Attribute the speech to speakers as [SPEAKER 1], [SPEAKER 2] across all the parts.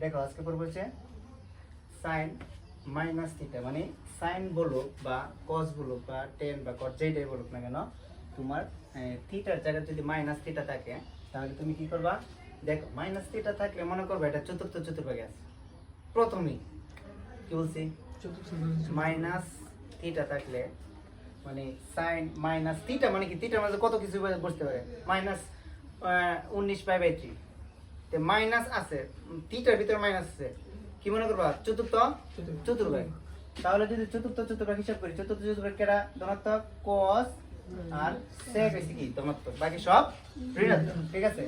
[SPEAKER 1] দেখো, আজকে পড়ব হচ্ছে সাইন মাইনাস থিটা মানে সাইন বলুক বা কস বলুক বা টেন বা কট যেটাই বলুক না কেন, তোমার থিটার জায়গায় যদি মাইনাস থিটা থাকে, তাহলে তুমি কি করবা? দেখো মাইনাস থিটা থাকলে মনে করবে এটা চতুর্থ চতুর্ভাগে আছে। প্রথমেই কি বলছি? মাইনাস থিটা থাকলে মানে সাইন মাইনাস থিটা মানে কি? থিটার মধ্যে কত কিছু বুঝতে পারে। মাইনাস উনিশ বাই বাই থ্রি তো মাইনাস আছে থিটার ভিতরে মাইনাস আছে। কি মনে করবা? চতুর্থ? চতুর্ভাগ। তাহলে যদি চতুর্থ চতুর্ভাগ হিসাব করি চতুর্থ চতুর্ভাগ কেরা ধনাত্মক cos আর sec হইছে কি? ধনাত্মক। বাকি সব ঋণাত্মক ঠিক আছে?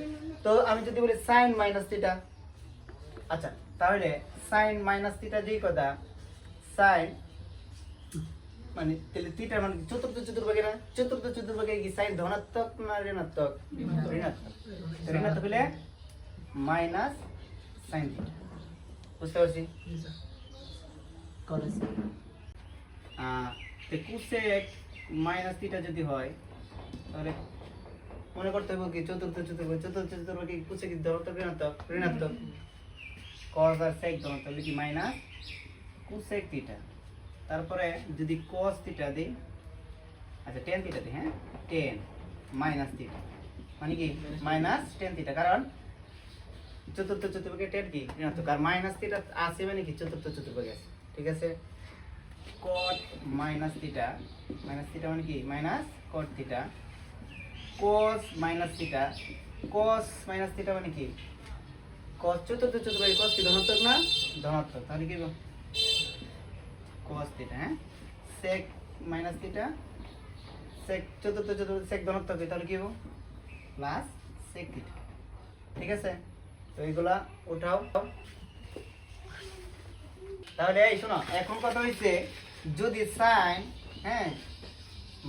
[SPEAKER 1] তো আমি যদি বলি sin মাইনাস থিটা আচ্ছা তাহলে sin মাইনাস থিটা যেই কথা sin মানে তাহলে থিটা মানে? চতুর্থ চতুর্ভাগে না? চতুর্থ চতুর্ভাগে কি sin ধনাত্মক না ঋণাত্মক? ঋণাত্মক। ঋণাত্মক। হলে মাইনাস sin থিটা। বুঝতে পারছি? আহ, তো কোসেক মাইনাস থিটা যদি হয় তাহলে মনে করতে হবে কি চতুর্থ চতুর্ভাগ চতুর্থ চতুর্ভাগে কোসেক ধনাত্মক ঋণাত্মক ঋণাত্মক? cos আর sec ধনাত্মক কি মাইনাস কোসেক থিটা? তারপরে যদি cos থিটা দিই আচ্ছা টেন থিটা দিই হ্যাঁ? Tan minus theta. মানে কি? Minus tan theta. কারণ চতুর্থ চতুর্ভাগে টেন কি? ঋণাত্মক। আর মাইনাস থিটা আছে মানে কি? চতুর্থ চতুর্ভাগে আছে। ঠিক আছে? cot minus theta minus theta মানে কি? Minus cot theta cos minus theta cos minus theta মানে কি? cos চতুর্থ চতুর্ভাগে cos কি? ধনাত্মক না? ধনাত্মক। তাহলে কি cos থিটা হ্যাঁ? sec মাইনাস থিটা sec চতুর্থ চতুর্থ sec ধনাত্মক, তাহলে কি হবে? প্লাস sec থিটা ঠিক আছে? তো এইগুলা উঠাও। তাহলে এই শোনো, এখন কথা হইছে? যদি সাইন হ্যাঁ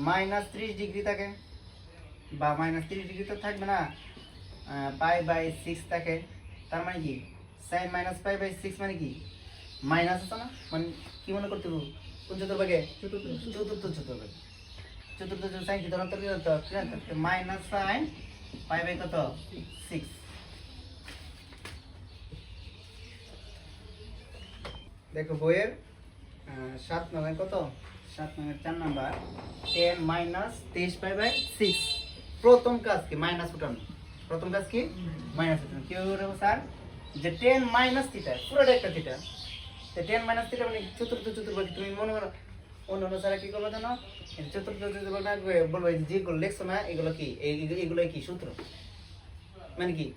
[SPEAKER 1] মাইনাস ত্রিশ ডিগ্রি থাকে, বা মাইনাস ত্রিশ ডিগ্রি তো থাকবে না পাই বাই সিক্স থাকে, তার মানে কি? Sine minus pi by six মানে কি? মাইনাস আছে না? মানে কি মনে করতে হবে? কোন চতুর্ভাগে? চতুর্থ চতুর্ভাগে। চতুর্থ সাইন কি ধরন্তর মাইনাস সাইন পাই বাই কত? সিক্স দেখো বইয়ের সাত নম্বর কত? সাত নম্বর চার নাম্বার। টেন মাইনাস তেইশ পাই বাই সিক্স। প্রথম কাজ কি? মাইনাস উঠানো প্রথম কাজ কি? মাইনাস উঠানো কি হবে স্যার? যে টেন মাইনাস থিটা, পুরোটা একটা থিটা। তো টেন মাইনাস থিটা মানে চতুর্থ চতুর্ভাগ। তুমি মনে করো অন্য অন্য স্যার কি করবে জানো? চতুর্থ চতুর্ভাগ না বলব যেগুলো লেখছো না, এগুলো কি? এই- এগুলো কি সূত্র? মানে কি?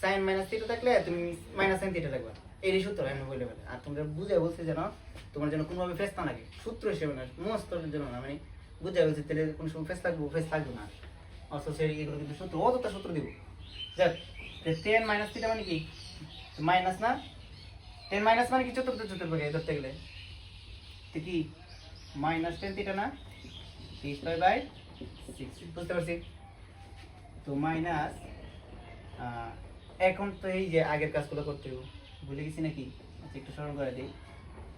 [SPEAKER 1] সাইন মাইনাস থিটা থাকলে তুমি মাইনাস সাইন থিটা রাখবা এই সূত্র আমি বলে বলে আর তোমরা বুঝে বলছে যেন তোমার যেন কোনোভাবে ফেস না লাগে। সূত্র হিসেবে না মস্ত জন্য না মানে বুঝে বলছে তাহলে কোনো সময় ফেস থাকব ফেস থাকব না। অথচ সেই এগুলো কিন্তু সূত্র অতটা সূত্র দিব। যাক টেন মাইনাস থিটা মানে কি? মাইনাস না? টেন মাইনাস মানে কি? চতুর্থ চতুর্ভাগে ধরতে গেলে। তো কি? মাইনাস টেন থিটা না? সিক্স বাই সিক্স বুঝতে পারছি? তো মাইনাস এখন তো এই যে আগের কাজগুলো করতে হবে ভুলে গেছি নাকি? আচ্ছা একটু স্মরণ করে দিই।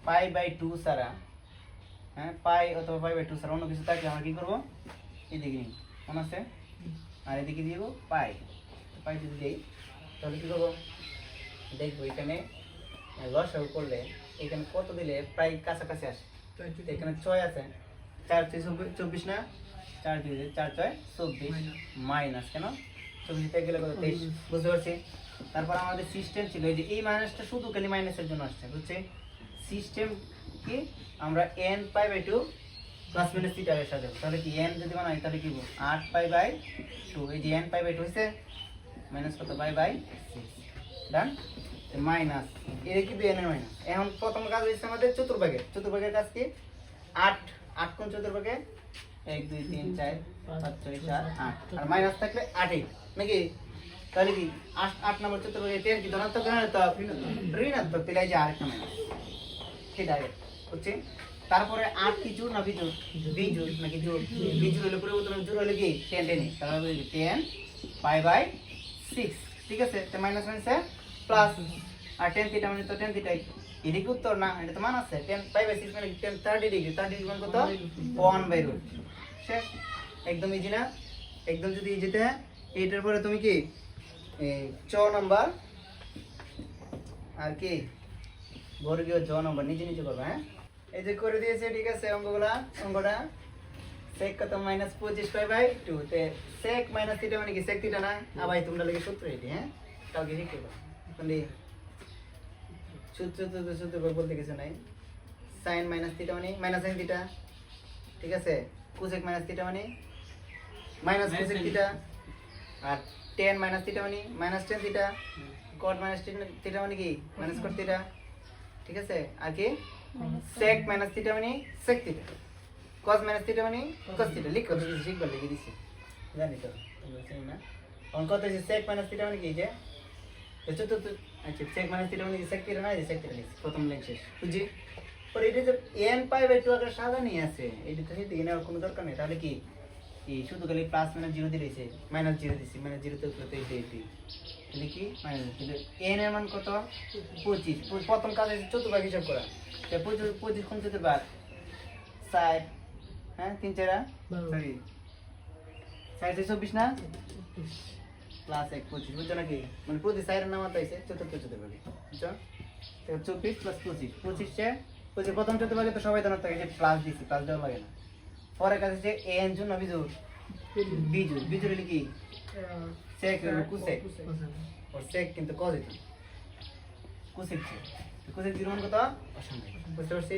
[SPEAKER 1] পাই বাই টু ছাড়া হ্যাঁ পাই অথবা পাই বাই টু ছাড়া অন্য কিছু থাকলে আমরা কী করব? এদিকে নিই। মনে আছে? আর এদিকে দিয়ে দেবো পাই। পাই যদি দিই তাহলে কি করব? দেখব এখানে লসাগু করলে এখানে কত দিলে প্রায় কাছাকাছি আসে? এখানে ছয় আছে। চার ছয় চব্বিশ- চব্বিশ না? চার দুই, চার ছয় চব্বিশ। মাইনাস কেন? চব্বিশ থেকে গেলে কত? তেইশ। বুঝতে পারছি? তারপর আমাদের সিস্টেম ছিল এই যে এই মাইনাসটা শুধু খালি মাইনাসের জন্য আসছে বুঝছে? সিস্টেম কি আমরা n pi by two plus minus থিটারের সাথে। তাহলে কি এন যদি বানাই তাহলে কি আট পাই বাই টু এই যে এন পাই বাই টু হয়েছে মাইনাস কত? পাই বাই ডান মাইনাস এর কি এন এর মাইনাস এখন প্রথম কাজ হয়েছে আমাদের চতুর্ভাগের। চতুর্ভাগের কাজ কি? আট। আট কোন চতুর্ভাগে এক দুই তিন চার পাঁচ ছয় সাত আট। আর মাইনাস থাকলে আটই। নাকি? তাহলে কি? আট আট নম্বর চতুর্ভাগে টেন কি ধনাত্মক ঋণাত্মক? ঋণাত্মক তাহলে এই যে আরেকটা মাইনাস ঠিক আছে। হচ্ছে তারপরে আট কি জোর না বিজোর বিজোর নাকি জোর বিজোর হলে পরিবর্তন জোর হলে কি? টেন টেনে তাহলে টেন পাই বাই সিক্স ঠিক আছে? তো মাইনাস মাইনাসে প্লাস আর টেন থিটা মানে তো টেন থিটাই এদিকে উত্তর না এটা তো মান আছে টেন পাই বাই সিক্স মানে tan thirty degree thirty degree কত? ওয়ান বাই রুট শেষ। একদম ইজি না? একদম যদি ইজিতে এইটার পরে তুমি কি চ নাম্বার আর কি বর্গীয় জ নম্বর নিজে নিজে করবে হ্যাঁ? এই যে করে দিয়েছে ঠিক আছে অঙ্কগুলা অঙ্কটা। সেক কত? মাইনাস পঁচিশ পাই বাই টু তে সেক মাইনাস থিটা মানে কি সেক থিটা না? আবার তোমরা লেগে সূত্র এটি হ্যাঁ? কাউকে শিখতে পারো সূত্র সূত্র সূত্র বলতে কিছু নাই। সাইন মাইনাস থিটা মানে মাইনাস সাইন থিটা ঠিক আছে? কোসেক মাইনাস থিটা মানে মাইনাস কোসেক
[SPEAKER 2] tan
[SPEAKER 1] থিটা আর টেন মাইনাস থিটা মানে minus tan theta cot minus tan theta মানে কি? মাইনাস কট থিটা ঠিক আছে? আর কি? Sec মাইনাস থিটা মানে sec theta cos minus theta মানে cos থিটা লিখো তো কিছু শিখবার লিখে দিছি জানি তো তোমরা না। অঙ্ক কত আছে sec মাইনাস থিটা মানে কি যে? তো তো আচ্ছা sec মাইনাস থিটা মানে sec থিটা না sec থিটা লিখছি প্রথম লাইন শেষ বুঝি পরে এটা যে n পাই বাই 2 আকারে সাদা নিয়ে আছে এটা তো সেদিকে নেওয়ার কোনো দরকার নেই তাহলে কি এই শুধু খালি প্লাস মাইনাস জিরো দিয়েছে মাইনাস জিরো দিছি মাইনাস জিরো তো উপরে এই এই তাহলে কি মাইনাস কিন্তু n এর মান কত পঁচিশ প্রথম কাজ হচ্ছে চতুর্ভাগ হিসাব করা তা পঁচিশ পঁচিশ কোন চতুর্ভাগ ষাট হ্যাঁ তিন চারা সরি ষাট চব্বিশ না প্লাস এক পঁচিশ, বুঝছ নাকি? মানে প্রতি সাইডের নাম আছে চতুর্থ চতুর্ভাগে, বুঝছ? চব্বিশ প্লাস পঁচিশ, পঁচিশে পঁচিশ প্রথম চতুর্ভাগে তো সবাই জানার থাকে যে প্লাস দিচ্ছি প্লাস দেওয়া লাগে না। পরের কাজ হচ্ছে এ এন জন্য বিজুর? বিজুর বিজুর হলে কি? সেক কুসেক ওর সেক কিন্তু কজ হইতো কুসেক কুসেক জিরো মান কত? অসম্ভব বুঝতে পারছি?